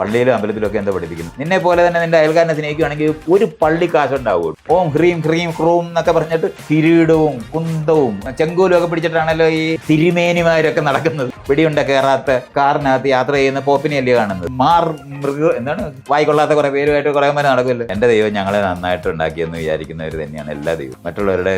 പള്ളിയിലും അമ്പലത്തിലൊക്കെ എന്താ പഠിപ്പിക്കുന്നു നിന്നെ പോലെ തന്നെ നിന്റെ അയൽക്കാരനെ സ്നേഹിക്കുകയാണെങ്കിൽ ഒരു പള്ളി കാശുണ്ടാവുള്ളൂ. ഓം ഹ്രീം ഹ്രീം ക്രൂം എന്നൊക്കെ പറഞ്ഞിട്ട് കിരീടവും കുന്തവും ചെങ്കോലും ഒക്കെ പിടിച്ചിട്ടാണല്ലോ ഈ തിരുമേനിമാരൊക്കെ നടക്കുന്നത്. വെടിയുണ്ട കയറാത്ത കാറിനകത്ത് യാത്ര ചെയ്യുന്ന പോപ്പിനെയല്ലേ കാണുന്നത്? മാർ മൃഗ എന്താണ്? വായിക്കൊള്ളാത്ത കുറെ പേരുമായിട്ട് കുറെ പേര് നടക്കുമല്ലോ. എന്റെ ദൈവം ഞങ്ങളെ നന്നായിട്ട് ഉണ്ടാക്കിയെന്ന് വിചാരിക്കുന്നവർ തന്നെയാണ് എല്ലാ ദൈവം മറ്റുള്ളവരുടെ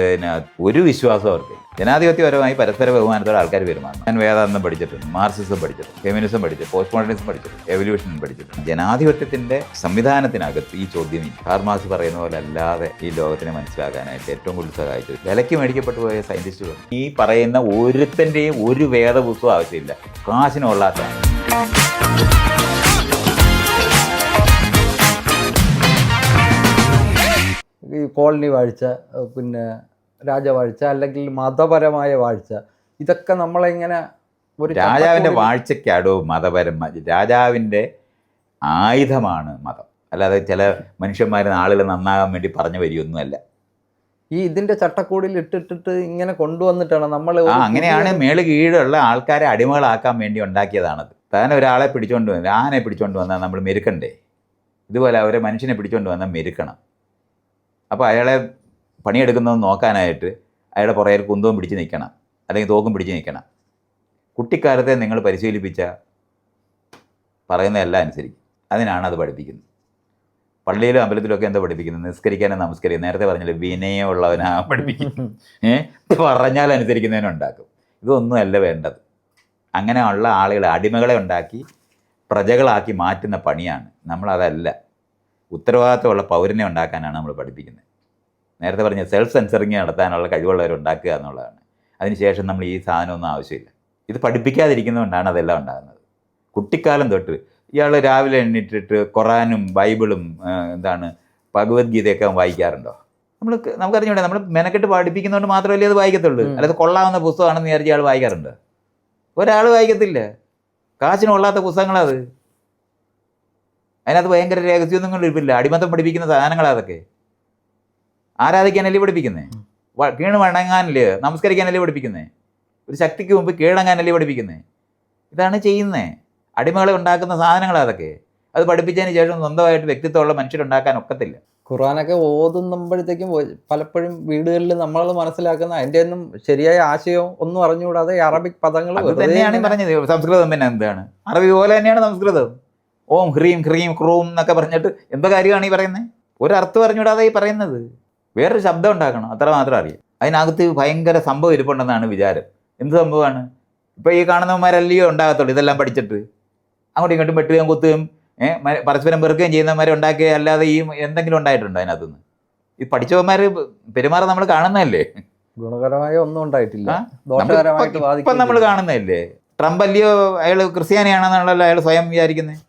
ഒരു വിശ്വാസം അവർക്ക്. ജനാധിപത്യപരമായി പരസ്പര ബഹുമാനത്തോടെ ആൾക്കാർ പെരുമാറണം ഞാൻ വേദാന്തം പഠിച്ചിട്ടുണ്ട് മാർക്സിസം പഠിച്ചിട്ടുണ്ട് ഫെമിനിസം പഠിച്ചു പോസ്റ്റ് മോഡേണിസം പഠിച്ചിട്ടുണ്ട് എവല്യൂഷൻ പഠിച്ചിട്ടുണ്ട്. ജനാധിപത്യത്തിന്റെ സംവിധാനത്തിനകത്ത് ഈ ചോദ്യം. കാർൽ പറയുന്ന പോലെ അല്ലാതെ ഈ ലോകത്തിനെ മനസ്സിലാക്കാനായിട്ട് ഏറ്റവും കൂടുതൽ സഹായിച്ചത് വിലയ്ക്ക് മേടിക്കപ്പെട്ടു പോയ സയന്റിസ്റ്റുകൾ ഈ പറയുന്ന ഒരുത്തന്റെയും ഒരു വേദപുസ്തകം ആവശ്യമില്ല. കാശിനുള്ളാത്ത ഈ കോളനി വാഴ്ച പിന്നെ രാജവാഴ്ച അല്ലെങ്കിൽ മതപരമായ വാഴ്ച ഇതൊക്കെ നമ്മളെങ്ങനെ ഒരു രാജാവിന്റെ വാഴ്ചയ്ക്കാടോ മതപരം രാജാവിന്റെ ആയുധമാണ് മതം. അല്ലാതെ ചില മനുഷ്യന്മാർ നാളുകൾ നന്നാകാൻ വേണ്ടി പറഞ്ഞു വരികയൊന്നുമല്ല ഈ ഇതിന്റെ ചട്ടക്കൂടിൽ ഇട്ടിട്ടിട്ട് ഇങ്ങനെ കൊണ്ടുവന്നിട്ടാണ് നമ്മൾ അങ്ങനെയാണ് മേൾ കീഴുള്ള ആൾക്കാരെ അടിമകളാക്കാൻ വേണ്ടി ഉണ്ടാക്കിയതാണത്. താൻ ഒരാളെ പിടിച്ചോണ്ട് വന്ന് ആനെ പിടിച്ചോണ്ട് വന്നാൽ നമ്മൾ മെരുക്കണ്ടേ? ഇതുപോലെ അവരെ മനുഷ്യനെ പിടിച്ചോണ്ട് വന്നാൽ മെരുക്കണം. അപ്പോൾ അയാളെ പണിയെടുക്കുന്നത് നോക്കാനായിട്ട് അയാളുടെ പുറകിൽ കുന്തവും പിടിച്ച് നിൽക്കണം. അല്ലെങ്കിൽ തോക്കും പിടിച്ച് നിൽക്കണം. കുട്ടിക്കാലത്തെ നിങ്ങൾ പരിശീലിപ്പിച്ച പറയുന്നതെല്ലാം അനുസരിക്കും. അതിനാണ് അത് പഠിപ്പിക്കുന്നത്. പള്ളിയിലും അമ്പലത്തിലും ഒക്കെ എന്താ പഠിപ്പിക്കുന്നത്? നിസ്കരിക്കാനും നമസ്കരിക്കും നേരത്തെ പറഞ്ഞില്ലേ വിനയമുള്ളവനാ പഠിപ്പിക്കും ഏഹ് പറഞ്ഞാൽ അനുസരിക്കുന്നതിനുണ്ടാക്കും ഇതൊന്നുമല്ല വേണ്ടത്. അങ്ങനെയുള്ള ആളുകളെ അടിമകളെ ഉണ്ടാക്കി പ്രജകളാക്കി മാറ്റുന്ന പണിയാണ്. നമ്മളതല്ല. ഉത്തരവാദിത്തമുള്ള പൗരനെ ഉണ്ടാക്കാനാണ് നമ്മൾ പഠിപ്പിക്കുന്നത്. നേരത്തെ പറഞ്ഞ സെൽഫ് സെൻസറിങ് നടത്താനുള്ള കഴിവുള്ളവരുണ്ടാക്കുക എന്നുള്ളതാണ്. അതിനുശേഷം നമ്മൾ ഈ സാധനമൊന്നും ആവശ്യമില്ല. ഇത് പഠിപ്പിക്കാതിരിക്കുന്നതുകൊണ്ടാണ് അതെല്ലാം ഉണ്ടാകുന്നത്. കുട്ടിക്കാലം തൊട്ട് ഇയാൾ രാവിലെ എണ്ണിട്ടിട്ട് ഖുറാനും ബൈബിളും എന്താണ് ഭഗവത്ഗീതയൊക്കെ വായിക്കാറുണ്ടോ? നമ്മൾ നമുക്കറിഞ്ഞൂടെ നമ്മൾ മെനക്കെട്ട് പഠിപ്പിക്കുന്നതുകൊണ്ട് മാത്രമല്ലേ അത് വായിക്കത്തുള്ളൂ. അല്ലാതെ കൊള്ളാവുന്ന പുസ്തകമാണെന്ന് വിചാരിച്ച ആൾ വായിക്കാറുണ്ട്? ഒരാൾ വായിക്കത്തില്ല. കാശിന് കൊള്ളാത്ത പുസ്തകങ്ങളത് അതിനകത്ത് ഭയങ്കര രഹസ്യമൊന്നും കൊണ്ടിരിപ്പില്ല അടിമത്തം പഠിപ്പിക്കുന്ന സാധനങ്ങളാ അതൊക്കെ. ആരാധിക്കാനല്ലേ പഠിപ്പിക്കുന്നത് കീണ് വണങ്ങാനല്ലേ നമസ്കരിക്കാനല്ലേ പഠിപ്പിക്കുന്നത് ഒരു ശക്തിക്ക് മുമ്പ് കീഴടങ്ങാനല്ലേ പഠിപ്പിക്കുന്നത് ഇതാണ് ചെയ്യുന്നേ. അടിമകളെ ഉണ്ടാക്കുന്ന സാധനങ്ങൾ അതൊക്കെ. അത് പഠിപ്പിച്ചതിന് ശേഷം സ്വന്തമായിട്ട് വ്യക്തിത്വമുള്ള മനുഷ്യരുണ്ടാക്കാൻ ഒക്കത്തില്ല. ഖുറാനൊക്കെ ഓതുമ്പോഴത്തേക്കും പലപ്പോഴും വീടുകളിൽ നമ്മൾ മനസ്സിലാക്കുന്ന അതിന്റെ ഒന്നും ശരിയായ ആശയവും ഒന്നും അറിഞ്ഞുകൂടാതെ അറബിക് പദങ്ങൾ തന്നെയാണ് പറഞ്ഞത്. സംസ്കൃതം പിന്നെ എന്താണ്? അറബി പോലെ തന്നെയാണ് സംസ്കൃതം. ഓം ഹ്രീം ഹ്രീം ക്രൂം എന്നൊക്കെ പറഞ്ഞിട്ട് എന്താ കാര്യമാണ് ഈ പറയുന്നത് ഒരർത്ഥം അറിഞ്ഞുകൂടാതെ ഈ പറയുന്നത്. വേറൊരു ശബ്ദം ഉണ്ടാക്കണം അത്ര മാത്രം അറിയാം. അതിനകത്ത് ഭയങ്കര സംഭവം ഇരിപ്പുണ്ടെന്നാണ് വിചാരം. എന്ത് സംഭവമാണ്? ഇപ്പോൾ ഈ കാണുന്നവന്മാരല്ലയോ ഉണ്ടാകത്തുള്ളൂ ഇതെല്ലാം പഠിച്ചിട്ട്. അങ്ങോട്ടും ഇങ്ങോട്ടും വെട്ടുകയും കുത്തുകയും പരസ്പരം വെറുക്കുകയും ചെയ്യുന്നവന്മാരെ ഉണ്ടാക്കുക അല്ലാതെ ഈ എന്തെങ്കിലും ഉണ്ടായിട്ടുണ്ടോ അതിനകത്തുനിന്ന്? ഈ പഠിച്ചവന്മാർ പെരുമാറ നമ്മൾ കാണുന്നതല്ലേ? ഗുണകരമായ ഒന്നും ഉണ്ടായിട്ടില്ല. ഇപ്പം നമ്മൾ കാണുന്നതല്ലേ? ട്രംപ് അല്ലയോ അയാൾ ക്രിസ്ത്യാനിയാണെന്നാണല്ലോ അയാൾ സ്വയം വിചാരിക്കുന്നത്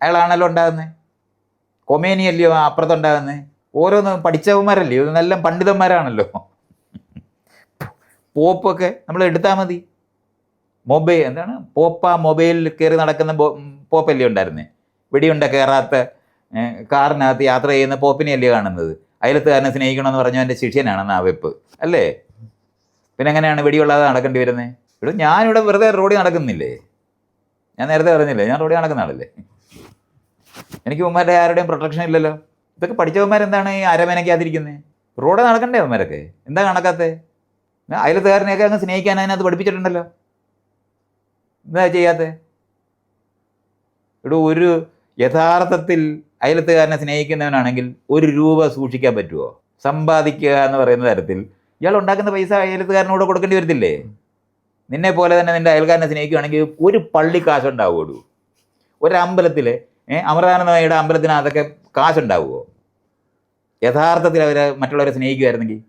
അയാളാണല്ലോ ഉണ്ടാകുന്നത് കൊമേനി അല്ലയോ അപ്പുറത്തുണ്ടാകുന്നത് ഓരോന്ന് പഠിച്ചവന്മാരല്ലേ? ഇതെല്ലാം പണ്ഡിതന്മാരാണല്ലോ. പോപ്പൊക്കെ നമ്മൾ എടുത്താൽ മതി. മൊബൈൽ എന്താണ്? പോപ്പ മൊബൈലിൽ കയറി നടക്കുന്ന പോപ്പല്ലേ ഉണ്ടായിരുന്നേ? വെടിയുണ്ട കയറാത്ത കാറിനകത്ത് യാത്ര ചെയ്യുന്ന പോപ്പിനെയല്ലേ കാണുന്നത്? അയലത്തുകാരനെ സ്നേഹിക്കണമെന്ന് പറഞ്ഞവന്റെ ശിഷ്യനാണെന്ന് ആ വെപ്പ്. അല്ലേ? പിന്നെ എങ്ങനെയാണ് വെടിയുള്ളാതെ നടക്കേണ്ടി വരുന്നത് ഇവിടെ ഞാനിവിടെ വെറുതെ റോഡിൽ നടക്കുന്നില്ലേ? ഞാൻ നേരത്തെ പറഞ്ഞില്ലേ ഞാൻ റോഡിൽ നടക്കുന്ന ആളല്ലേ? എനിക്ക് ഉമ്മാരുടെ ആരുടെയും പ്രൊട്ടക്ഷൻ ഇല്ലല്ലോ. ഇതൊക്കെ പഠിച്ചവന്മാരെന്താണ് ഈ അരമേനയ്ക്കാതിരിക്കുന്നത് റോഡ് നടക്കണ്ടേ അവന്മാരൊക്കെ? എന്താ കണക്കാത്തെ? അയലത്തുകാരനെയൊക്കെ അങ്ങ് സ്നേഹിക്കാൻ അതിനകത്ത് പഠിപ്പിച്ചിട്ടുണ്ടല്ലോ. എന്താ ചെയ്യാത്തത് ഇവിടെ ഒരു യഥാർത്ഥത്തിൽ അയലത്തുകാരനെ സ്നേഹിക്കുന്നവനാണെങ്കിൽ ഒരു രൂപ സൂക്ഷിക്കാൻ പറ്റുമോ സമ്പാദിക്കുക എന്ന് പറയുന്ന തരത്തിൽ. ഇയാൾ ഉണ്ടാക്കുന്ന പൈസ അയലത്തുകാരനോട് കൊടുക്കേണ്ടി വരത്തില്ലേ? നിന്നെ പോലെ തന്നെ നിന്റെ അയൽക്കാരനെ സ്നേഹിക്കുകയാണെങ്കിൽ ഒരു പള്ളി കാശുണ്ടാവുള്ളൂ ഒരു അമ്പലത്തിൽ അമൃതാനന്ദയുടെ അമ്പലത്തിന് അതൊക്കെ കാശുണ്ടാവുമോ യഥാർത്ഥത്തിൽ അവരെ മറ്റുള്ളവരെ സ്നേഹിക്കുമായിരുന്നെങ്കിൽ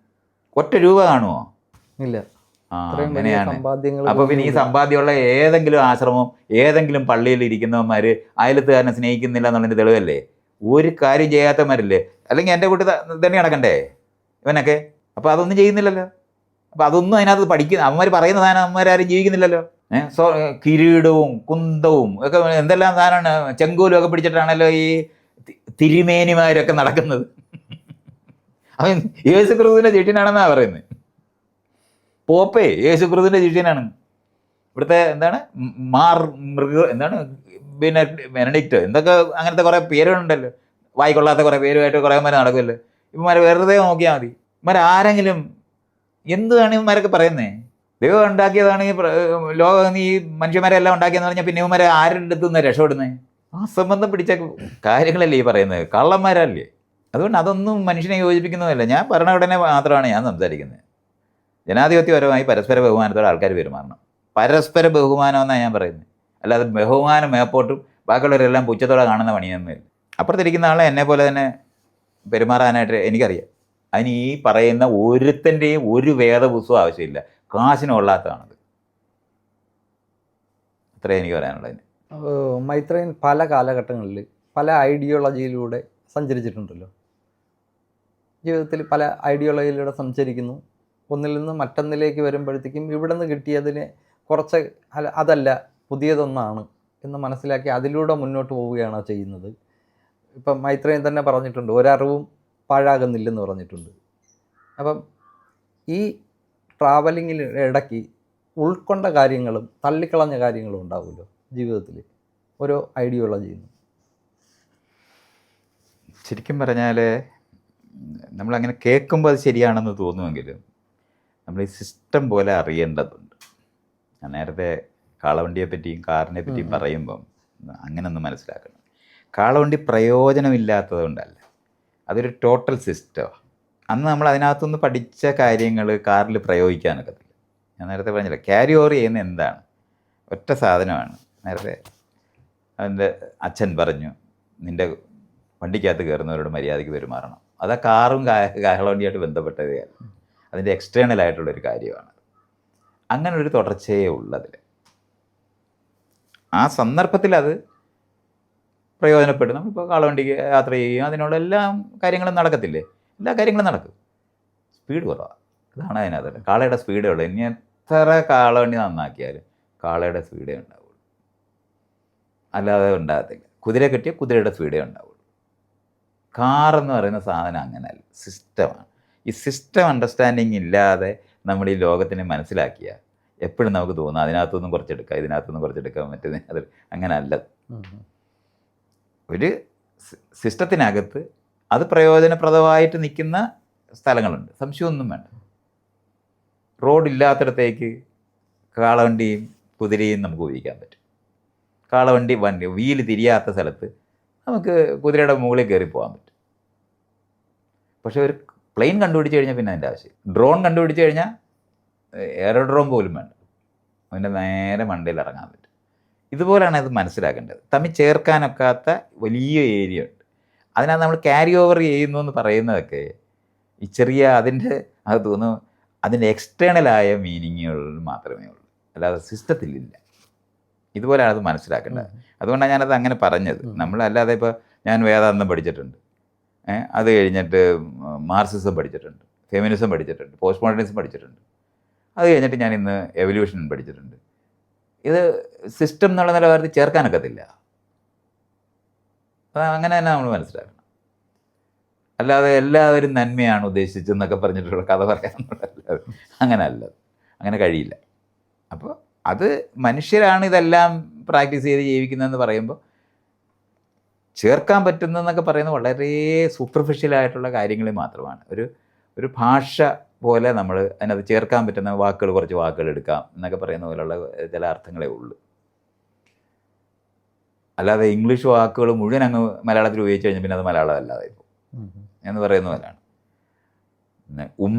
ഒറ്റ രൂപ കാണുമോ ഇല്ല. അങ്ങനെയാണ്. അപ്പൊ പിന്നെ ഈ സമ്പാദ്യമുള്ള ഏതെങ്കിലും ആശ്രമം ഏതെങ്കിലും പള്ളിയിൽ ഇരിക്കുന്നവന്മാര് അയലത്തുകാരനെ സ്നേഹിക്കുന്നില്ല എന്നുള്ളതിന്റെ തെളിവല്ലേ? ഒരു കാര്യം ചെയ്യാത്തവന്മാരില്ലേ? അല്ലെങ്കിൽ എന്റെ കൂട്ടി തന്നെ നടക്കണ്ടേ ഇവനൊക്കെ? അപ്പൊ അതൊന്നും ചെയ്യുന്നില്ലല്ലോ. അപ്പൊ അതൊന്നും അതിനകത്ത് പഠിക്കുന്ന അവന്മാർ പറയുന്ന സാധനം അവന്മാരും ജീവിക്കുന്നില്ലല്ലോ. ഏഹ് സോ കിരീടവും കുന്തവും ഒക്കെ എന്തെല്ലാം സാധനമാണ്? ചെങ്കോലും ഒക്കെ പിടിച്ചിട്ടാണല്ലോ ഈ തിരുമേനിമാരൊക്കെ നടക്കുന്നത്. അവൻ യേശു ക്രിസ്തുവിന്റെ ചീട്ടിനാണെന്നാ പറയുന്നത് പോപ്പേ യേശു ക്രിസ്തുവിന്റെ ശിഷ്യനാണ് ഇവിടുത്തെ എന്താണ്? മാർ മൃഗ എന്താണ്? പിന്നെ ബെനഡിക്റ്റ് എന്തൊക്കെ അങ്ങനത്തെ കുറേ പേരുകളുണ്ടല്ലോ. വായിക്കൊള്ളാത്ത കുറേ പേരുമായിട്ട് കുറേ മരം നടക്കുമല്ലോ ഇവന്മാരെ വെറുതെ നോക്കിയാൽ മതി. ഇവന്മാർ ആരെങ്കിലും എന്താണ് ഇവന്മാരൊക്കെ പറയുന്നേ? ദൈവം ഉണ്ടാക്കിയതാണ് ഈ ലോകം ഈ മനുഷ്യന്മാരെ എല്ലാം ഉണ്ടാക്കിയെന്ന് പറഞ്ഞാൽ പിന്നെ ഇവന്മാരെ ആരുടെ അടുത്തുനിന്ന് രക്ഷപ്പെടുന്നത് ആ സംബന്ധം പിടിച്ച കാര്യങ്ങളല്ലേ ഈ പറയുന്നത്? കള്ളന്മാരല്ലേ? അതുകൊണ്ട് അതൊന്നും മനുഷ്യനെ യോജിപ്പിക്കുന്നതല്ല. ഞാൻ ഭരണഘടന മാത്രമാണ് ഞാൻ സംസാരിക്കുന്നത്. ജനാധിപത്യപരമായി പരസ്പര ബഹുമാനത്തോടെ ആൾക്കാർ പെരുമാറണം. പരസ്പര ബഹുമാനം എന്നാണ് ഞാൻ പറയുന്നത്. അല്ലാതെ ബഹുമാനം മേപ്പോട്ടും ബാക്കിയുള്ളവരെല്ലാം പുച്ഛത്തോടെ കാണുന്ന പണിയൊന്നുമില്ല. അപ്പുറത്തിരിക്കുന്ന ആളെ എന്നെ പോലെ തന്നെ പെരുമാറാനായിട്ട് എനിക്കറിയാം. അതിന് ഈ പറയുന്ന ഒരുത്തന്റെയും ഒരു വേദപുസ്തകം ആവശ്യമില്ല. കാശിനുള്ളാത്തതാണത് അത്രേ എനിക്ക് പറയാനുള്ളത് ഏഹ് മൈത്രേയൻ പല കാലഘട്ടങ്ങളിൽ പല ഐഡിയോളജിയിലൂടെ സഞ്ചരിച്ചിട്ടുണ്ടല്ലോ. ജീവിതത്തിൽ പല ഐഡിയോളജിയിലൂടെ സഞ്ചരിക്കുന്നു. ഒന്നിൽ നിന്ന് മറ്റൊന്നിലേക്ക് വരുമ്പോഴത്തേക്കും ഇവിടെ നിന്ന് കിട്ടിയതിനെ കുറച്ച് അതല്ല പുതിയതൊന്നാണ് എന്ന് മനസ്സിലാക്കി അതിലൂടെ മുന്നോട്ട് പോവുകയാണ് ചെയ്യുന്നത്. ഇപ്പം മൈത്രേയൻ തന്നെ പറഞ്ഞിട്ടുണ്ട് ഒരറിവും പാഴാകുന്നില്ലെന്ന് പറഞ്ഞിട്ടുണ്ട്. അപ്പം ഈ ട്രാവലിങ്ങിൽ ഇടയ്ക്ക് ഉൾക്കൊണ്ട കാര്യങ്ങളും തള്ളിക്കളഞ്ഞ കാര്യങ്ങളും ഉണ്ടാവുമല്ലോ. ജീവിതത്തിൽ ഓരോ ഐഡിയോളജിയിൽ നിന്ന് ശരിക്കും പറഞ്ഞാൽ നമ്മളങ്ങനെ കേൾക്കുമ്പോൾ അത് ശരിയാണെന്ന് തോന്നുമെങ്കിലും നമ്മൾ ഈ സിസ്റ്റം പോലെ അറിയേണ്ടതുണ്ട്. ഞാൻ നേരത്തെ കാളവണ്ടിയെ പറ്റിയും കാറിനെ പറ്റിയും. പറയുമ്പം അങ്ങനെ ഒന്ന് മനസ്സിലാക്കണം. കാളവണ്ടി പ്രയോജനമില്ലാത്തത് കൊണ്ടല്ല അതൊരു ടോട്ടൽ സിസ്റ്റമാണ് അന്ന് നമ്മൾ അതിനകത്തുനിന്ന് പഠിച്ച കാര്യങ്ങൾ കാറിൽ പ്രയോഗിക്കാനൊക്കത്തില്ല. ഞാൻ നേരത്തെ പറഞ്ഞില്ല ക്യാരി ഓവർ ചെയ്യുന്ന എന്താണ്? ഒറ്റ സാധനമാണ്. നേരത്തെ അതിന്റെ അച്ഛൻ പറഞ്ഞു നിന്റെ വണ്ടിക്കകത്ത് കയറുന്നവരോട് മര്യാദയ്ക്ക് പെരുമാറണം. അത് ആ കാറും കാഹളവണ്ടിയായിട്ട് ബന്ധപ്പെട്ടത് അതിന്റെ എക്സ്റ്റേണൽ ആയിട്ടുള്ളൊരു കാര്യമാണ്. അങ്ങനെ ഒരു തുടർച്ചയേ ഉള്ളതിൽ ആ സന്ദർഭത്തിൽ അത് പ്രയോജനപ്പെടും നമ്മളിപ്പോൾ കാളവണ്ടിക്ക് യാത്ര ചെയ്യുകയും അതിനുള്ള എല്ലാ കാര്യങ്ങളും നടക്കത്തില്ലേ? എല്ലാ കാര്യങ്ങളും നടക്കും. സ്പീഡ് കുറവാണ് ഇതാണ് അതിനകത്ത് കാളയുടെ സ്പീഡേ ഉള്ളൂ. ഇനി എത്ര കാളവണ്ടി നന്നാക്കിയാലും കാളയുടെ സ്പീഡേ ഉണ്ടാവുള്ളൂ അല്ലാതെ ഉണ്ടാകത്തില്ല. കുതിര കിട്ടിയാൽ കുതിരയുടെ സ്പീഡേ ഉണ്ടാവുള്ളൂ. കാർ എന്ന് പറയുന്ന സാധനം അങ്ങനെയല്ല സിസ്റ്റമാണ് ഈ സിസ്റ്റം അണ്ടർസ്റ്റാൻഡിങ് ഇല്ലാതെ നമ്മൾ ഈ ലോകത്തിനെ മനസ്സിലാക്കിയ എപ്പോഴും നമുക്ക് തോന്നും അതിനകത്തുനിന്ന് കുറച്ചെടുക്കാം ഇതിനകത്തുനിന്ന് കുറച്ചെടുക്കാം മറ്റേ അത് അങ്ങനല്ല. ഒരു സിസ്റ്റത്തിനകത്ത് അത് പ്രയോജനപ്രദമായിട്ട് നിൽക്കുന്ന സ്ഥലങ്ങളുണ്ട്. സംശയമൊന്നും വേണ്ട. റോഡില്ലാത്തിടത്തേക്ക് കാളവണ്ടിയും കുതിരയും നമുക്ക് ഉപയോഗിക്കാൻ പറ്റും. കാളവണ്ടി വണ്ടി വീൽ തിരിയാത്ത സ്ഥലത്ത് നമുക്ക് കുതിരയുടെ മുകളിൽ കയറി പോകാൻ പറ്റും. പക്ഷെ ഒരു പ്ലെയിൻ കണ്ടുപിടിച്ച് കഴിഞ്ഞാൽ പിന്നെ അതിന്റെ ആവശ്യം ഡ്രോൺ കണ്ടുപിടിച്ച് കഴിഞ്ഞാൽ എയറോഡ്രോം പോലും വേണ്ട. അതിന്റെ നേരെ മണ്ടയിൽ ഇറങ്ങാൻ പറ്റും. ഇതുപോലെയാണ് ഇത് മനസ്സിലാക്കേണ്ടത്. തമ്മിൽ ചേർക്കാനൊക്കാത്ത വലിയ ഏരിയ ഉണ്ട്. അതിനകത്ത് നമ്മൾ ക്യാരി ഓവർ ചെയ്യുന്നു എന്ന് പറയുന്നതൊക്കെ ഈ ചെറിയ അതിന്റെ അത് തോന്നുന്നു അതിന്റെ എക്സ്റ്റേണലായ മീനിങ്ങുകൾ മാത്രമേ ഉള്ളൂ. അല്ലാതെ സിസ്റ്റത്തിലില്ല ഇതുപോലെയാണ് അത് മനസ്സിലാക്കേണ്ടത്. അതുകൊണ്ടാണ് ഞാനത് അങ്ങനെ പറഞ്ഞത്. നമ്മളല്ലാതെ ഇപ്പോൾ ഞാൻ വേദാന്തം പഠിച്ചിട്ടുണ്ട്. അത് കഴിഞ്ഞിട്ട് മാർസിസം പഠിച്ചിട്ടുണ്ട് ഫെമിനിസം പഠിച്ചിട്ടുണ്ട് പോസ്റ്റ് മോഡേണിസം പഠിച്ചിട്ടുണ്ട്. അത് കഴിഞ്ഞിട്ട് ഞാൻ ഇന്ന് എവല്യൂഷൻ പഠിച്ചിട്ടുണ്ട്. ഇത് സിസ്റ്റം എന്നുള്ള നിലവാരത്തിൽ ചേർക്കാനൊക്കത്തില്ല. അത് അങ്ങനെ തന്നെ നമ്മൾ മനസ്സിലാക്കണം. അല്ലാതെ എല്ലാവരും നന്മയാണ് ഉദ്ദേശിച്ചെന്നൊക്കെ പറഞ്ഞിട്ടുള്ള കഥ പറയാൻ അങ്ങനെ അല്ല അങ്ങനെ കഴിയില്ല. അപ്പോൾ അത് മനുഷ്യരാണ് ഇതെല്ലാം പ്രാക്ടീസ് ചെയ്ത് ജീവിക്കുന്നതെന്ന് പറയുമ്പോൾ ചേർക്കാൻ പറ്റുന്നതെന്നൊക്കെ പറയുന്നത് വളരെ സൂപ്പർഫിഷ്യൽ ആയിട്ടുള്ള കാര്യങ്ങൾ മാത്രമാണ്. ഒരു ഒരു ഭാഷ പോലെ നമ്മൾ അതിനകത്ത് ചേർക്കാൻ പറ്റുന്ന വാക്കുകൾ കുറച്ച് വാക്കുകൾ എടുക്കാം എന്നൊക്കെ പറയുന്ന പോലുള്ള ചില അർത്ഥങ്ങളേ ഉള്ളൂ. അല്ലാതെ ഇംഗ്ലീഷ് വാക്കുകൾ മുഴുവൻ അങ്ങ് മലയാളത്തിൽ ഉപയോഗിച്ച് കഴിഞ്ഞാൽ പിന്നെ അത് മലയാളം അല്ലാതെ ഇപ്പോൾ എന്ന് പറയുന്ന പോലെയാണ്. പിന്നെ ഉം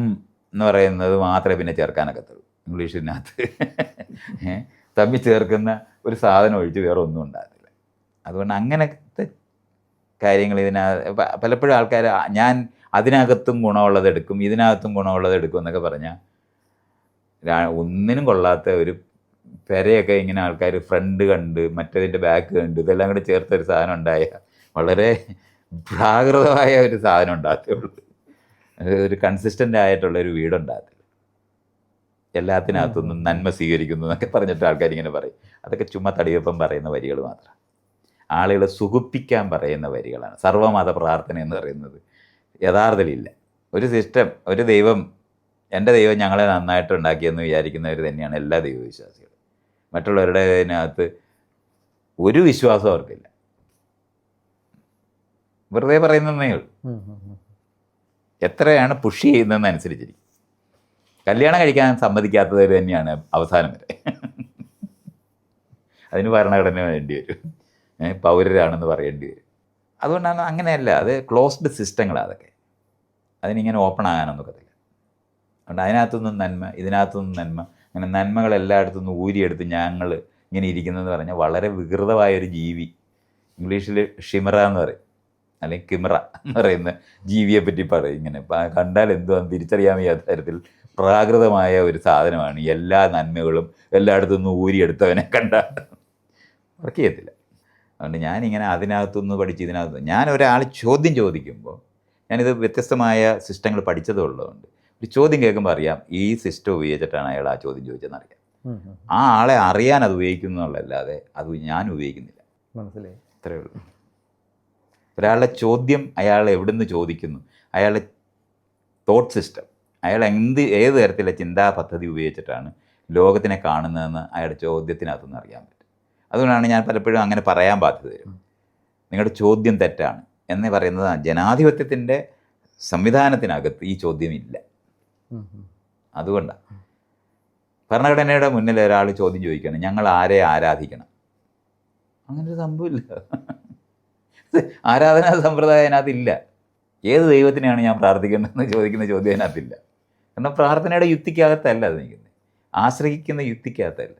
എന്ന് പറയുന്നത് മാത്രമേ പിന്നെ ചേർക്കാനൊക്കത്തുള്ളൂ ഇംഗ്ലീഷിനകത്ത്. തമ്മിൽ ചേർക്കുന്ന ഒരു സാധനം ഒഴിച്ച് വേറെ ഒന്നും ഉണ്ടാകത്തില്ല. അതുകൊണ്ട് അങ്ങനത്തെ കാര്യങ്ങൾ ഇതിനകത്ത് പലപ്പോഴും ആൾക്കാർ ഞാൻ അതിനകത്തും ഗുണമുള്ളത് എടുക്കും ഇതിനകത്തും ഗുണമുള്ളത് എടുക്കും എന്നൊക്കെ പറഞ്ഞാൽ ഒന്നിനും കൊള്ളാത്ത ഒരു പെരയൊക്കെ ഇങ്ങനെ ആൾക്കാർ ഫ്രണ്ട് കണ്ട് മറ്റേതിന്റെ ബാക്ക് കണ്ട് ഇതെല്ലാം കൂടെ ചേർത്ത ഒരു സാധനം ഉണ്ടായ വളരെ പ്രാകൃതമായ ഒരു സാധനം ഉണ്ടാകത്തേ ഉള്ളൂ. ഒരു കൺസിസ്റ്റന്റ് ആയിട്ടുള്ള ഒരു എല്ലാത്തിനകത്തുനിന്നും നന്മ സ്വീകരിക്കുന്നു എന്നൊക്കെ പറഞ്ഞിട്ട് ആൾക്കാർ ഇങ്ങനെ പറയും. അതൊക്കെ ചുമ്മാ തടിയപ്പം പറയുന്ന വരികൾ മാത്രം. ആളുകളെ സുഖിപ്പിക്കാൻ പറയുന്ന വരികളാണ്. സർവമത പ്രാർത്ഥന എന്ന് പറയുന്നത് യഥാർത്ഥത്തിലില്ല. ഒരു സിസ്റ്റം ഒരു ദൈവം എന്റെ ദൈവം ഞങ്ങളെ നന്നായിട്ട് ഉണ്ടാക്കിയെന്ന് വിചാരിക്കുന്നവർ തന്നെയാണ് എല്ലാ ദൈവവിശ്വാസികളും. മറ്റുള്ളവരുടെ അതിനകത്ത് ഒരു വിശ്വാസം അവർക്കില്ല. വെറുതെ പറയുന്നതേ ഉള്ളൂ. എത്രയാണ് പുഷ് ചെയ്യുന്നതെന്നനുസരിച്ചിരിക്കും കല്യാണം കഴിക്കാൻ സമ്മതിക്കാത്തത് തന്നെയാണ് അവസാനം വരെ. അതിന് ഭരണഘടന വേണ്ടി വരും. പൗരരാണെന്ന് പറയേണ്ടി വരും. അതുകൊണ്ടാണ് അങ്ങനെയല്ല അത് ക്ലോസ്ഡ് സിസ്റ്റങ്ങളാണ് അതൊക്കെ. അതിനിങ്ങനെ ഓപ്പൺ ആകാനൊന്നും കത്തില്ല അതുകൊണ്ട് അതിനകത്തുനിന്നും നന്മ ഇതിനകത്തുനിന്നും നന്മ അങ്ങനെ നന്മകൾ നിന്ന് ഊരിയെടുത്ത് ഞങ്ങൾ ഇങ്ങനെ ഇരിക്കുന്നതെന്ന് പറഞ്ഞാൽ വളരെ വികൃതമായൊരു ജീവി. ഇംഗ്ലീഷിൽ ഷിമറ എന്ന് പറയും. അല്ലെങ്കിൽ കിമറ എന്ന് പറയുന്ന ജീവിയെ പറ്റി പറയും ഇങ്ങനെ. കണ്ടാൽ എന്തുവാന്ന് തിരിച്ചറിയാൻ വയ്യാത്ത തരത്തിൽ പ്രാകൃതമായ ഒരു സാധനമാണ്. എല്ലാ നന്മകളും എല്ലായിടത്തു നിന്നും ഊരിയെടുത്തവനെ കണ്ട വർക്ക് ചെയ്യത്തില്ല അതുകൊണ്ട് ഞാനിങ്ങനെ അതിനകത്തുനിന്ന് പഠിച്ച് ഇതിനകത്ത് ഞാൻ ഒരാൾ ചോദ്യം ചോദിക്കുമ്പോൾ ഞാനിത് വ്യത്യസ്തമായ സിസ്റ്റങ്ങൾ പഠിച്ചതുള്ളതുകൊണ്ട് ഒരു ചോദ്യം കേൾക്കുമ്പോൾ അറിയാം ഈ സിസ്റ്റം ഉപയോഗിച്ചിട്ടാണ് അയാൾ ആ ചോദ്യം ചോദിച്ചതെന്ന് അറിയാം. ആ ആളെ അറിയാൻ അത് ഉപയോഗിക്കുന്നു എന്നുള്ളതല്ലാതെ അത് ഞാൻ ഉപയോഗിക്കുന്നില്ല. മനസ്സിലായി. അത്രയേ ഉള്ളൂ. ഒരാളുടെ ചോദ്യം അയാൾ എവിടുന്ന് ചോദിക്കുന്നു? അയാളുടെ തോട്ട് സിസ്റ്റം അയാൾ എന്ത് ഏത് തരത്തിലുള്ള ചിന്താ പദ്ധതി ഉപയോഗിച്ചിട്ടാണ് ലോകത്തിനെ കാണുന്നതെന്ന് അയാളുടെ ചോദ്യത്തിനകത്തുനിന്ന് അറിയാൻ പറ്റും. അതുകൊണ്ടാണ് ഞാൻ പലപ്പോഴും അങ്ങനെ പറയാൻ ബാധ്യത വരും. നിങ്ങളുടെ ചോദ്യം തെറ്റാണ് എന്ന് പറയുന്നത് ജനാധിപത്യത്തിന്റെ സംവിധാനത്തിനകത്ത് ഈ ചോദ്യമില്ല. അതുകൊണ്ടാണ്. ഭരണഘടനയുടെ മുന്നിൽ ഒരാൾ ചോദ്യം ചോദിക്കണം ഞങ്ങൾ ആരെ ആരാധിക്കണം? അങ്ങനെ അങ്ങനൊരു സംഭവമില്ല. ആരാധനാ സമ്പ്രദായം അതിനകത്തില്ല. ഏത് ദൈവത്തിനെയാണ് ഞാൻ പ്രാർത്ഥിക്കേണ്ടതെന്ന് ചോദിക്കുന്ന ചോദ്യം അതിനകത്തില്ല. കാരണം പ്രാർത്ഥനയുടെ യുക്തിക്കകത്തല്ല അത് നിൽക്കുന്നത്. ആശ്രയിക്കുന്ന യുക്തിക്കകത്തല്ല.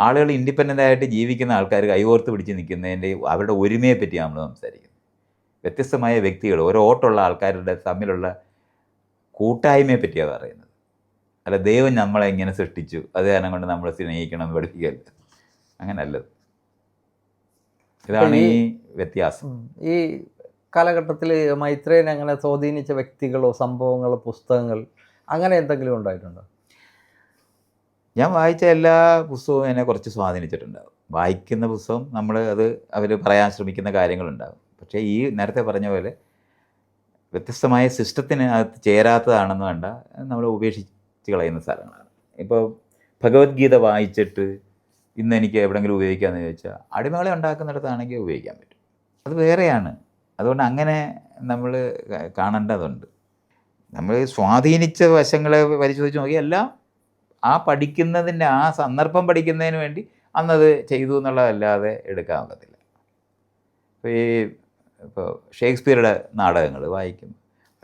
ആളുകൾ ഇൻഡിപെൻഡന്റ് ആയിട്ട് ജീവിക്കുന്ന ആൾക്കാർ കൈകോർത്ത് പിടിച്ച് നിൽക്കുന്നതിന്റെ അവരുടെ ഒരുമയെ പറ്റി നമ്മൾ സംസാരിക്കുന്നത് വ്യത്യസ്തമായ വ്യക്തികൾ ഓരോ ഓട്ടമുള്ള ആൾക്കാരുടെ തമ്മിലുള്ള കൂട്ടായ്മയെ പറ്റിയാണ് പറയുന്നത്. അല്ല ദൈവം നമ്മളെ എങ്ങനെ സൃഷ്ടിച്ചു. അത് കാരണം കൊണ്ട് നമ്മൾ സ്നേഹിക്കണം എന്ന് പഠിപ്പിക്കല്ല? അങ്ങനല്ലത്. ഇതാണ് ഈ വ്യത്യാസം. ഈ കാലഘട്ടത്തിൽ മൈത്രേനെ അങ്ങനെ സ്വാധീനിച്ച വ്യക്തികളോ സംഭവങ്ങളോ പുസ്തകങ്ങൾ അങ്ങനെ എന്തെങ്കിലും ഉണ്ടായിട്ടുണ്ടോ? ഞാൻ വായിച്ച എല്ലാ പുസ്തകവും എന്നെ കുറച്ച് സ്വാധീനിച്ചിട്ടുണ്ടാകും വായിക്കുന്ന പുസ്തകം നമ്മൾ അത് അവർ പറയാൻ ശ്രമിക്കുന്ന കാര്യങ്ങളുണ്ടാകും. പക്ഷേ ഈ നേരത്തെ പറഞ്ഞ പോലെ വ്യത്യസ്തമായ സിസ്റ്റത്തിന് അകത്ത് ചേരാത്തതാണെന്ന് വേണ്ട നമ്മൾ ഉപേക്ഷിച്ച് കളയുന്ന സ്ഥലങ്ങളാണ്. ഇപ്പോൾ ഭഗവത്ഗീത വായിച്ചിട്ട് ഇന്ന് എനിക്ക് എവിടെയെങ്കിലും ഉപയോഗിക്കാമെന്ന് ചോദിച്ചാൽ അടിമകളെ ഉണ്ടാക്കുന്നിടത്താണെങ്കിൽ ഉപയോഗിക്കാൻ പറ്റും. അത് വേറെയാണ്. അതുകൊണ്ട് അങ്ങനെ നമ്മൾ കാണേണ്ടതുണ്ട്. നമ്മൾ സ്വാധീനിച്ച വശങ്ങളെ പരിശോധിച്ച് നോക്കി എല്ലാം ആ പഠിക്കുന്നതിന്റെ ആ സന്ദർഭം പഠിക്കുന്നതിന് വേണ്ടി അന്നത് ചെയ്തു എന്നുള്ളതല്ലാതെ എടുക്കാൻ പറ്റത്തില്ല. ഇപ്പോൾ ഈ ഇപ്പോൾ ഷേക്സ്പിയറുടെ നാടകങ്ങൾ വായിക്കും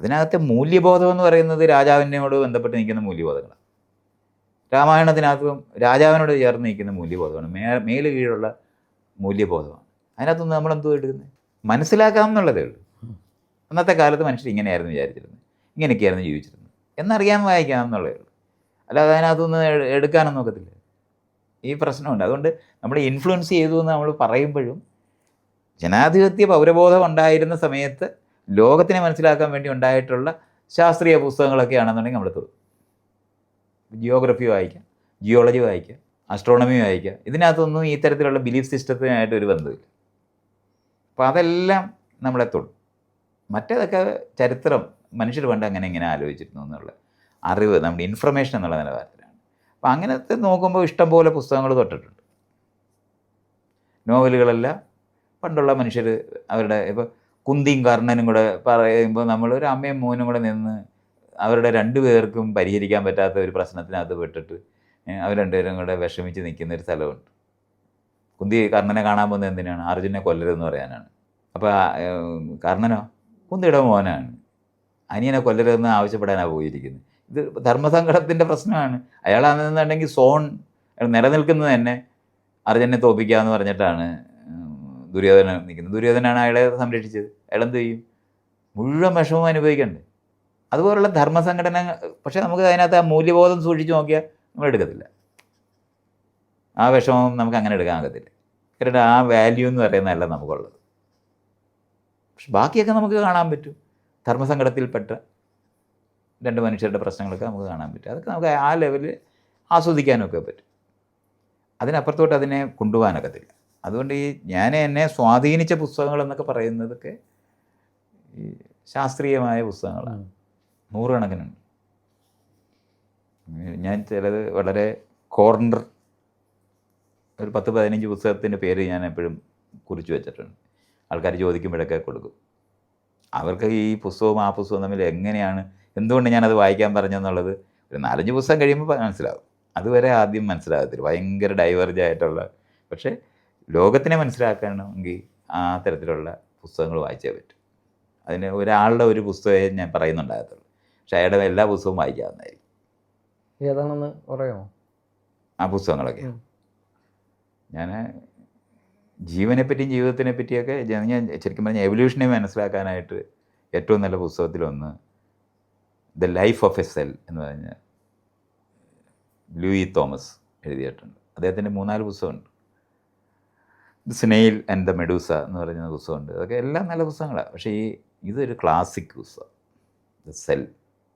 അതിനകത്തെ മൂല്യബോധം എന്ന് പറയുന്നത് രാജാവിനോട് ബന്ധപ്പെട്ട് നിൽക്കുന്ന മൂല്യബോധങ്ങളാണ്. രാമായണത്തിനകത്തും രാജാവിനോട് ചേർന്ന് നിൽക്കുന്ന മൂല്യബോധമാണ്. മേ മേൽ കീഴുള്ള മൂല്യബോധമാണ്. അതിനകത്തുനിന്ന് നമ്മളെന്തോ എടുക്കുന്നത് മനസ്സിലാക്കാം എന്നുള്ളതേ ഉള്ളൂ. അന്നത്തെ കാലത്ത് മനുഷ്യർ ഇങ്ങനെയായിരുന്നു വിചാരിച്ചിരുന്നത്. ഇങ്ങനെയൊക്കെയായിരുന്നു ജീവിച്ചിരുന്നത്. എന്നറിയാൻ വായിക്കാം എന്നുള്ളതേ ഉള്ളൂ. അല്ലാതെ അതിനകത്തുനിന്ന് എടുക്കാനൊന്നും ഒക്കത്തില്ല. ഈ പ്രശ്നമുണ്ട്. അതുകൊണ്ട് നമ്മൾ ഇൻഫ്ലുവൻസ് ചെയ്തു എന്ന് നമ്മൾ പറയുമ്പോഴും ജനാധിപത്യ പൗരബോധം ഉണ്ടായിരുന്ന സമയത്ത് ലോകത്തിനെ മനസ്സിലാക്കാൻ വേണ്ടി ഉണ്ടായിട്ടുള്ള ശാസ്ത്രീയ പുസ്തകങ്ങളൊക്കെയാണെന്നുണ്ടെങ്കിൽ നമ്മൾ തോന്നും ജിയോഗ്രഫി വായിക്കാം ജിയോളജി വായിക്കാം ആസ്ട്രോണമി വായിക്കാം. ഇതിനകത്തൊന്നും ഈ തരത്തിലുള്ള ബിലീഫ് സിസ്റ്റത്തിനായിട്ട് ഒരു ബന്ധമില്ല. അപ്പോൾ അതെല്ലാം നമ്മളെ തൊടും. മറ്റേതൊക്കെ ചരിത്രം മനുഷ്യർ പണ്ട് അങ്ങനെ ഇങ്ങനെ ആലോചിച്ചിരുന്നു എന്നുള്ള അറിവ് നമ്മുടെ ഇൻഫർമേഷൻ എന്നുള്ള നിലവാരത്തിലാണ്. അപ്പോൾ അങ്ങനത്തെ നോക്കുമ്പോൾ ഇഷ്ടംപോലെ പുസ്തകങ്ങൾ തൊട്ടിട്ടുണ്ട്. നോവലുകളെല്ലാം പണ്ടുള്ള മനുഷ്യർ അവരുടെ ഇപ്പോൾ കുന്തിയും കർണനും കൂടെ പറയുമ്പോൾ നമ്മൾ ഒരു അമ്മയും മോനും കൂടെ നിന്ന് അവരുടെ രണ്ടു പേർക്കും പരിഹരിക്കാൻ പറ്റാത്ത ഒരു പ്രശ്നത്തിനകത്ത് പെട്ടിട്ട് അവർ രണ്ടുപേരും കൂടെ വിഷമിച്ച് നിൽക്കുന്ന ഒരു സ്ഥലമുണ്ട്. കുന്തി കർണനെ കാണാൻ പോകുന്നത് എന്തിനാണ്? അർജുനെ കൊല്ലരുതെന്ന് പറയാനാണ്. അപ്പോൾ കർണനോ? കുന്തിയുടെ മോനാണ്. അനിയനെ കൊല്ലരുതെന്ന് ആവശ്യപ്പെടാനാണ് പോയിരിക്കുന്നത്. ഇത് ധർമ്മസങ്കടത്തിന്റെ പ്രശ്നമാണ്. അയാൾ അയാളാണെന്നുണ്ടെങ്കിൽ സോൺ നിലനിൽക്കുന്നത് തന്നെ അർജുനെ തോപ്പിക്കുക പറഞ്ഞിട്ടാണ് ദുര്യോധന നിൽക്കുന്നത്. ദുര്യോധനാണ് അയാളെ സംരക്ഷിച്ചത്. അയാൾ എന്ത് ചെയ്യും? മുഴുവൻ വിഷമവും അനുഭവിക്കണ്ടേ? അതുപോലുള്ള ധർമ്മസംഘടന പക്ഷേ നമുക്ക് അതിനകത്ത് ആ മൂല്യബോധം സൂക്ഷിച്ച് നോക്കിയാൽ നമ്മൾ എടുക്കത്തില്ല ആ വിഷമം നമുക്ക് അങ്ങനെ എടുക്കാൻ ഒക്കത്തില്ല കാരണം ആ വാല്യൂ എന്ന് പറയുന്നതല്ല നമുക്കുള്ളത്. പക്ഷെ ബാക്കിയൊക്കെ നമുക്ക് കാണാൻ പറ്റും. ധർമ്മസങ്കടത്തിൽപ്പെട്ട രണ്ട് മനുഷ്യരുടെ പ്രശ്നങ്ങളൊക്കെ നമുക്ക് കാണാൻ പറ്റും. അതൊക്കെ നമുക്ക് ആ ലെവലിൽ ആസ്വദിക്കാനൊക്കെ പറ്റും. അതിനപ്പുറത്തോട്ട് അതിനെ കൊണ്ടുപോകാനൊക്കത്തില്ല. അതുകൊണ്ട് ഈ ഞാൻ എന്നെ സ്വാധീനിച്ച പുസ്തകങ്ങൾ എന്നൊക്കെ പറയുന്നതൊക്കെ ഈ ശാസ്ത്രീയമായ പുസ്തകങ്ങളാണ്. നൂറുകണക്കിനുണ്ട്. ഞാൻ ചിലത് വളരെ കോർണർ ഒരു പത്ത് പതിനഞ്ച് പുസ്തകത്തിന്റെ പേര് ഞാൻ എപ്പോഴും കുറിച്ച് വെച്ചിട്ടുണ്ട്. ആൾക്കാർ ചോദിക്കുമ്പോഴൊക്കെ കൊടുക്കും. അവർക്ക് ഈ പുസ്തകവും ആ പുസ്തകവും തമ്മിൽ എങ്ങനെയാണ് എന്തുകൊണ്ട് ഞാനത് വായിക്കാൻ പറഞ്ഞെന്നുള്ളത് ഒരു നാലഞ്ച് പുസ്തകം കഴിയുമ്പോൾ മനസ്സിലാവും. അതുവരെ ആദ്യം മനസ്സിലാകത്തില്ല. ഭയങ്കര ഡൈവേർജ് ആയിട്ടുള്ള. പക്ഷേ ലോകത്തിനെ മനസ്സിലാക്കണമെങ്കിൽ ആ തരത്തിലുള്ള പുസ്തകങ്ങൾ വായിച്ചേ പറ്റും. അതിന് ഒരാളുടെ ഒരു പുസ്തകമേ ഞാൻ പറയുന്നുണ്ടാകത്തുള്ളൂ. പക്ഷേ അയാളുടെ എല്ലാ പുസ്തകവും വായിക്കാവുന്നതായിരിക്കും. ഏതാണെന്ന് പറയാമോ? ആ പുസ്തകങ്ങളൊക്കെ. ഞാൻ ജീവനെ പറ്റിയും ജീവിതത്തിനെ പറ്റിയൊക്കെ ഞാൻ ശരിക്കും പറഞ്ഞാൽ എവല്യൂഷനെ മനസ്സിലാക്കാനായിട്ട് ഏറ്റവും നല്ല പുസ്തകത്തിലൊന്ന് the life of a cell എന്ന് പറഞ്ഞ ലൂയി തോമസ് എഴുതിയിട്ടുണ്ട്. അദ്ദേഹത്തിന്റെ മൂന്നാൽ പുസ്തകമുണ്ട്. സ്നെയിൽ ആൻഡ് ദ മെഡൂസ എന്ന് പറയുന്ന പുസ്തകമുണ്ട്. അതൊക്കെ എല്ലാം നല്ല പുസ്തകങ്ങളാണ് പക്ഷേ ഈ ഇതൊരു ക്ലാസിക് പുസ്തകം. The cell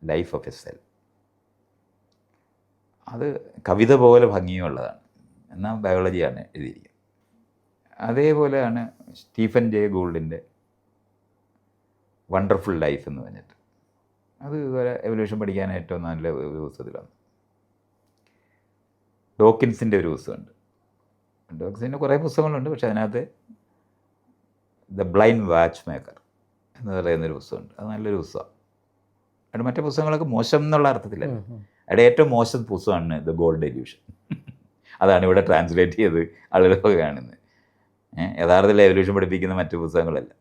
life of a cell അത് കവിത പോലെ ഭംഗിയുള്ളതാണ്. എന്നാൽ ബയോളജിയാണ് എഴുതിയിരിക്കുന്നത്. അതേപോലെയാണ് സ്റ്റീഫൻ ജെ ഗോൾഡിന്റെ വണ്ടർഫുൾ ലൈഫ് എന്ന് പറഞ്ഞിട്ട്. അത് ഇതുവരെ എവല്യൂഷൻ പഠിക്കാൻ ഏറ്റവും നല്ല ഒരു പുസ്തകത്തിലാണ് ഡോക്കിൻസിന്റെ ഒരു പുസ്തകമുണ്ട്. ഡോക്കിൻസിന്റെ കുറേ പുസ്തകങ്ങളുണ്ട് പക്ഷെ അതിനകത്ത് ദ ബ്ലൈൻഡ് വാച്ച് മേക്കർ എന്ന് പറയുന്നൊരു പുസ്തകമുണ്ട്. അത് നല്ലൊരു പുസ്തകമാണ്. അവിടെ മറ്റേ പുസ്തകങ്ങളൊക്കെ മോശം എന്നുള്ള അർത്ഥത്തിലല്ല. അവിടെ ഏറ്റവും മോശം പുസ്തകമാണ് ദ ഗോൾഡ് എല്യൂഷൻ അതാണ് ഇവിടെ ട്രാൻസ്ലേറ്റ് ചെയ്ത് ആളുകളൊക്കെ കാണുന്നത്. യഥാർത്ഥത്തിൽ എവല്യൂഷൻ പഠിപ്പിക്കുന്ന മറ്റു പുസ്തകങ്ങളല്ല.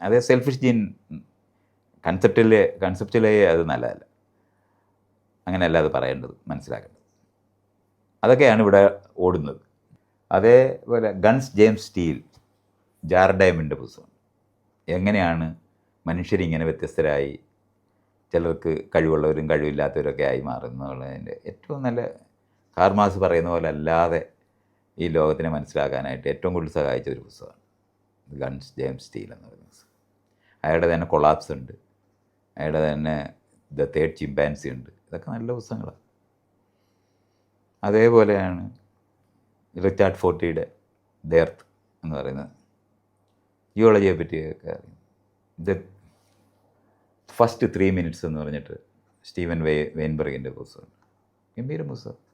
അതേ സെൽഫിഷ് ജീൻ കൺസെപ്റ്റിലെ കൺസെപ്റ്റിലേ അത് നല്ലതല്ല. അങ്ങനെയല്ല അത് പറയേണ്ടത് മനസ്സിലാക്കേണ്ടത്. അതൊക്കെയാണ് ഇവിടെ ഓടുന്നത്. അതേപോലെ ഗൺസ് ജെയിംസ് സ്റ്റീൽ ജാർഡൈമിന്റെ പുസ്തകം. എങ്ങനെയാണ് മനുഷ്യരിങ്ങനെ വ്യത്യസ്തരായി ചിലർക്ക് കഴിവുള്ളവരും കഴിവില്ലാത്തവരൊക്കെ ആയി മാറുന്നതിന്റെ ഏറ്റവും നല്ല കാർമാസ് പറയുന്ന പോലെ അല്ലാതെ ഈ ലോകത്തിനെ മനസ്സിലാക്കാനായിട്ട് ഏറ്റവും കൂടുതൽ സഹായിച്ച ഒരു പുസ്തകമാണ്. ഗൺസ് ജെയിംസ് സ്റ്റീൽ എന്ന് പറയുന്ന പുസ്തകം. അയാളുടെ തന്നെ കൊളാപ്സ് ഉണ്ട്. അയാളുടെ തന്നെ ദ തേർഡ് ചിമ്പാൻസി ഉണ്ട്. ഇതൊക്കെ നല്ല പുസ്തകങ്ങളാണ്. അതേപോലെയാണ് റിച്ചാർഡ് ഫോർട്ടിയുടെ ദേർത്ത് എന്ന് പറയുന്നത്. ജിയോളജിയെ പറ്റിയൊക്കെ ദ ഫസ്റ്റ് ത്രീ മിനിറ്റ്സ് എന്ന് പറഞ്ഞിട്ട് സ്റ്റീവൻ വേ വെയിൻബർഗിന്റെ പുസ്തകം ഗംഭീര പുസ്തകം.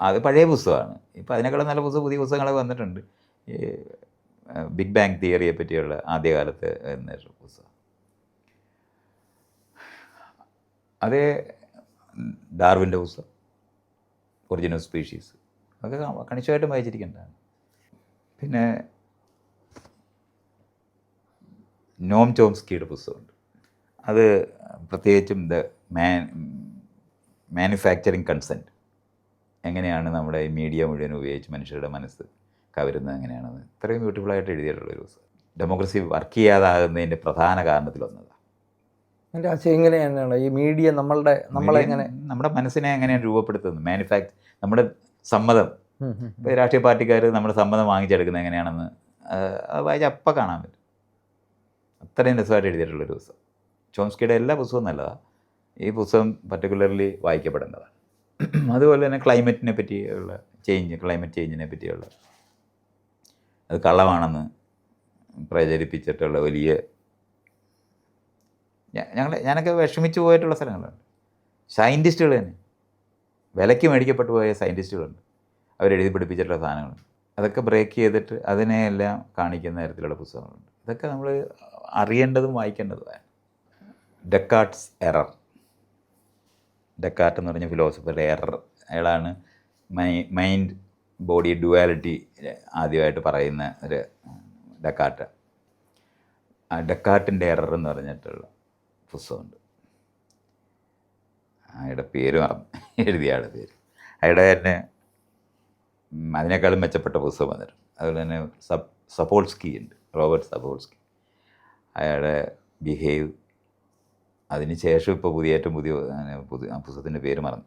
അത് പഴയ പുസ്തകമാണ്. ഇപ്പോൾ അതിനേക്കാളും നല്ല പുസ്തകം പുതിയ പുസ്തകങ്ങൾ വന്നിട്ടുണ്ട്. ഈ ബിഗ് ബാങ് തിയറിയെ പറ്റിയുള്ള ആദ്യകാലത്ത് എന്നൊരു പുസ്തകം. അതേ ഡാർവിന്റെ പുസ്തകം. ഒറിജിനൽ സ്പീഷീസ് അതൊക്കെ കണിച്ചായിട്ടും വായിച്ചിരിക്കേണ്ടതാണ്. പിന്നെ നോം ചോംസ്കിയുടെ പുസ്തകമുണ്ട്. അത് പ്രത്യേകിച്ചും ദ മാൻ മാനുഫാക്ചറിങ് കൺസെന്റ് എങ്ങനെയാണ് നമ്മുടെ ഈ മീഡിയ മുഴുവൻ ഉപയോഗിച്ച് മനുഷ്യരുടെ മനസ്സ് കവരുന്നത് എങ്ങനെയാണെന്ന്? ഇത്രയും ബ്യൂട്ടിഫുള്ളായിട്ട് എഴുതിയിട്ടുള്ളൊരു ദിവസം. ഡെമോക്രസി വർക്ക് ചെയ്യാതാകുന്നതിന്റെ പ്രധാന കാരണത്തിലൊന്നതാണ് എന്റെ ആശയം ഇങ്ങനെയാണ് ഈ മീഡിയ നമ്മളുടെ നമ്മളെങ്ങനെ നമ്മുടെ മനസ്സിനെ എങ്ങനെയാണ് രൂപപ്പെടുത്തുന്നത്? മാനുഫാക്ചർ നമ്മുടെ സമ്മതം. ഇപ്പോൾ രാഷ്ട്രീയ പാർട്ടിക്കാർ നമ്മുടെ സമ്മതം വാങ്ങിച്ചെടുക്കുന്നത് എങ്ങനെയാണെന്ന് അത് വായിച്ച് അപ്പം കാണാൻ പറ്റും. അത്രയും രസമായിട്ട് എഴുതിയിട്ടുള്ളൊരു ദിവസം. ചോംസ്കിയുടെ എല്ലാ പുസ്തകവും നല്ലതാണ് ഈ പുസ്തകം പർട്ടിക്കുലർലി വായിക്കപ്പെടേണ്ടതാണ്. അതുപോലെ തന്നെ ക്ലൈമറ്റിനെ പറ്റിയുള്ള ചേഞ്ച് ക്ലൈമറ്റ് ചേഞ്ചിനെ പറ്റിയുള്ള. അത് കള്ളമാണെന്ന് പ്രചരിപ്പിച്ചിട്ടുള്ള വലിയ ഞങ്ങൾ ഞാനൊക്കെ വിഷമിച്ചു പോയിട്ടുള്ള സ്ഥലങ്ങളുണ്ട്. സയന്റിസ്റ്റുകൾ തന്നെ. വിലയ്ക്ക് മേടിക്കപ്പെട്ടു പോയ സയന്റിസ്റ്റുകളുണ്ട് അവരെഴുതി പിടിപ്പിച്ചിട്ടുള്ള സാധനങ്ങളുണ്ട്. അതൊക്കെ ബ്രേക്ക് ചെയ്തിട്ട് അതിനെയെല്ലാം കാണിക്കുന്ന തരത്തിലുള്ള പുസ്തകങ്ങളുണ്ട്. ഇതൊക്കെ നമ്മൾ അറിയേണ്ടതും വായിക്കേണ്ടതുമാണ്. ഡെക്കാർട്സ് എറർ ഡെക്കാർട്ട് എന്ന് പറഞ്ഞ ഫിലോസഫറുടെ എറർ അയാളാണ് മൈ മൈൻഡ് ബോഡി ഡുവാലിറ്റി ആദ്യമായിട്ട് പറയുന്ന ഒരു ഡെക്കാർട്ട്. ഡെക്കാർട്ടിന്റെ എറർ എന്ന് പറഞ്ഞിട്ടുള്ള പുസ്തകമുണ്ട്. അയാളുടെ പേര് എഴുതിയ ആളുടെ പേര്. അയാളുടെ തന്നെ അതിനേക്കാളും മെച്ചപ്പെട്ട പുസ്തകം വന്നിട്ടുണ്ട്. അതുപോലെ തന്നെ സപ് സപ്പോൾസ്കി ഉണ്ട് റോബർട്ട് സപ്പോൾസ്കി. അയാളുടെ ബിഹേവ് അതിന് ശേഷം ഇപ്പോൾ പുതിയ ഏറ്റവും പുതിയ പുതിയ ആ പുസ്തകത്തിന്റെ പേര് മറന്നു.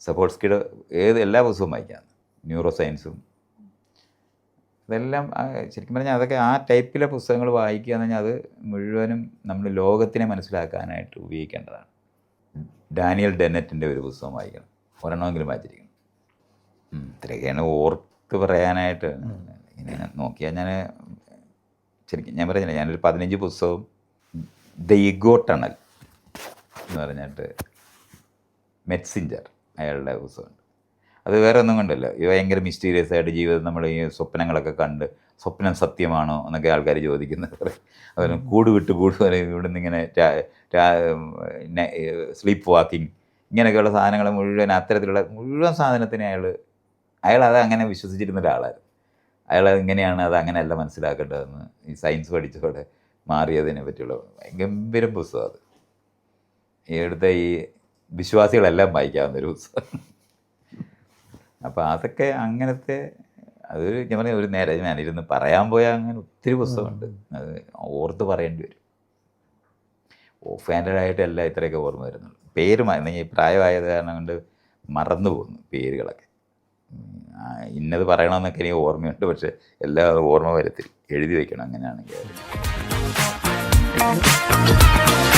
സപ്പോർട്സ്കിയുടെ ഏത് എല്ലാ പുസ്തകവും വായിക്കാം. ന്യൂറോ സയൻസും ഇതെല്ലാം ശരിക്കും പറഞ്ഞാൽ അതൊക്കെ ആ ടൈപ്പിലെ പുസ്തകങ്ങൾ വായിക്കുക എന്ന് പറഞ്ഞാൽ അത് മുഴുവനും നമ്മൾ ലോകത്തിനെ മനസ്സിലാക്കാനായിട്ട് ഉപയോഗിക്കേണ്ടതാണ്. ഡാനിയൽ ഡെന്നറ്റിന്റെ ഒരു പുസ്തകം വായിക്കണം. ഒരെണ്ണമെങ്കിലും വായിച്ചിരിക്കണം. ഇത്രയൊക്കെയാണ് ഓർത്ത് പറയാനായിട്ട്. ഇങ്ങനെ നോക്കിയാൽ ഞാൻ ശരിക്കും ഞാൻ പറഞ്ഞില്ല ഞാനൊരു പതിനഞ്ച് പുസ്തകവും ദ ഇഗോ ടണൽ എന്ന് പറഞ്ഞിട്ട് മെറ്റ്സിഞ്ചർ അയാളുടെ പുസ്തകമുണ്ട്. അത് വേറെ ഒന്നും കണ്ടല്ലോ. ഇത് ഭയങ്കര മിസ്റ്റീരിയസ് ആയിട്ട് ജീവിതം നമ്മൾ ഈ സ്വപ്നങ്ങളൊക്കെ കണ്ട് സ്വപ്നം സത്യമാണോ എന്നൊക്കെ ആൾക്കാർ ചോദിക്കുന്നത്. അതുപോലെ കൂട് വിട്ട് കൂട് വരെ ഇവിടെ നിന്ന് ഇങ്ങനെ സ്ലീപ്പ് വാക്കിംഗ് ഇങ്ങനെയൊക്കെയുള്ള സാധനങ്ങൾ മുഴുവൻ അത്തരത്തിലുള്ള മുഴുവൻ സാധനത്തിന് അയാൾ അയാൾ അത് അങ്ങനെ വിശ്വസിച്ചിരുന്ന ഒരാളായിരുന്നു. അയാൾ ഇങ്ങനെയാണ് അത് അങ്ങനെയല്ല മനസ്സിലാക്കേണ്ടതെന്ന് ഈ സയൻസ് പഠിച്ചതോടെ മാറിയതിനെ പറ്റിയുള്ള ഗംഭീരം പുസ്തകം അത്. ഈ എടുത്ത ഈ വിശ്വാസികളെല്ലാം വായിക്കാവുന്ന ഒരു പുസ്തകം. അപ്പോൾ അതൊക്കെ അങ്ങനത്തെ അത് ഞാൻ പറഞ്ഞ ഒരു നേരെ ഞാനിരുന്ന് പറയാൻ പോയാൽ അങ്ങനെ ഒത്തിരി പുസ്തകമുണ്ട്. അത് ഓർത്ത് പറയേണ്ടി വരും. ഓഫ് ഹാൻഡഡ് ആയിട്ടല്ല ഇത്രയൊക്കെ ഓർമ്മ വരുന്നുള്ളൂ. പേര് ഈ പ്രായമായത് കാരണം കൊണ്ട് മറന്നു പോകുന്നു പേരുകളൊക്കെ. ഇന്നത് പറയണമെന്നൊക്കെ എനിക്ക് ഓർമ്മയുണ്ട്. പക്ഷേ എല്ലാം ഓർമ്മ വരത്തിൽ എഴുതി വയ്ക്കണം അങ്ങനെയാണെങ്കിൽ. Bye.